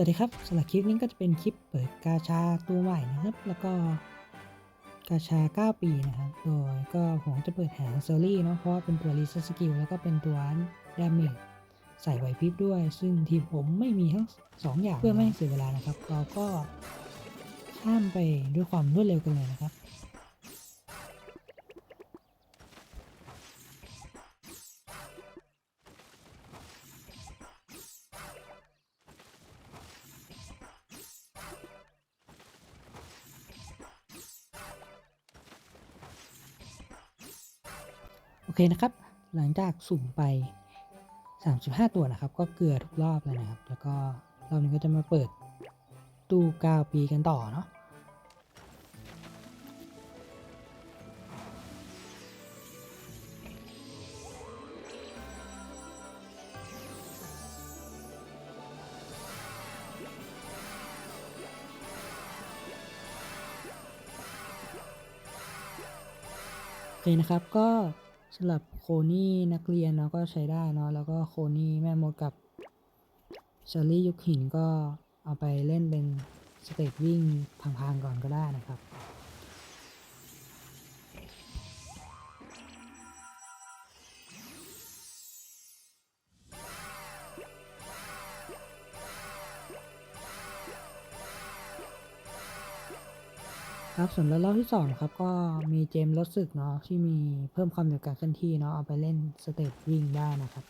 วัสดีครับสำหรับคลิปนี้ก็จะเป็นคลิปเปิดกาชาตัวใหม่นะครับ แล้วก็กาชา 9 ปีนะครับ โดยก็ผมจะเปิดหาเซอรี่เนาะเพราะเป็นตัวรีเซสกิลแล้วก็เป็นตัวดาเมจใส่ไหวพริบด้วย ซึ่งทีมผมไม่มีทั้งสองอย่างเพื่อไม่ให้เสียเวลานะครับ เราก็ข้ามไปด้วยความรวดเร็วกันเลยนะครับ โอเคนะครับ หลังจากสุ่มไป 35 ตัวนะครับ ก็เกลือทุกรอบเลยนะครับ แล้วก็รอบนี้ก็จะมาเปิดตู้9ปีกันต่อเนาะโอเคนะครับก็ สำหรับโคนี่นักเรียนเนาะก็ใช้ได้เนาะแล้วก็โคนี่แม่มดกับเชอรี่ยุคหินก็เอาไปเล่นเป็นสเตจวิ่งพังๆก่อนก็ได้นะครับ ครับส่วนรอบที่สองครับก็มีเจมส์รถสึกเนาะที่มีเพิ่มความเร็วการเคลื่อนที่เนาะเอาไปเล่นสเตปวิ่งได้นะครับ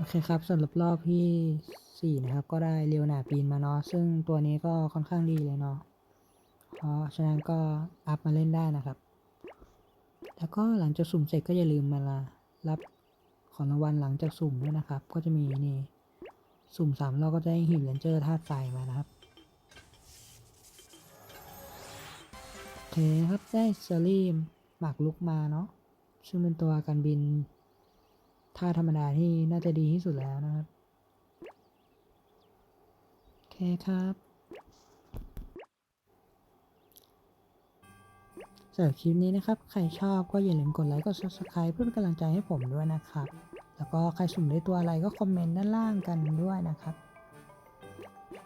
โอเคครับสำหรับรอบที่ 4 นะครับ ก็ได้เรียวหนาปีนมาเนาะซึ่งตัวนี้ก็ค่อนข้างดีเลยเนาะเพราะฉะนั้นก็อัพมาเล่นได้นะครับ แล้วก็หลังจากสุ่มเสร็จก็อย่าลืมมารับของรางวัลหลังจากสุ่มด้วยนะครับ ก็จะมีนี่สุ่มสามเราก็จะได้หินเลนเจอร์ธาตุไฟมานะครับโอเคครับได้เซอรี่หมากลุกมาเนาะซึ่งเป็นตัวการบิน ท่าธรรมดาที่น่าจะดีที่สุดแล้วนะครับ โอเคครับสำหรับคลิปนี้นะครับ ใครชอบก็อย่าลืมกดไลค์ กด subscribe เพื่อเป็นกำลังใจให้ผมด้วยนะครับ แล้วก็ใครสุ่มได้ตัวอะไรก็คอมเมนต์ด้านล่างกันด้วยนะครับ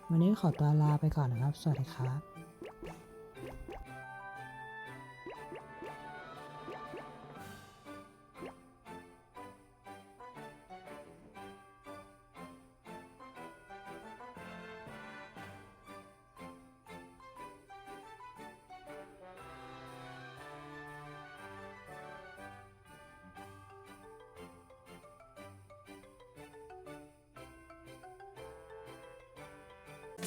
วันนี้ขอตัวลาไปก่อนนะครับ สวัสดีครับ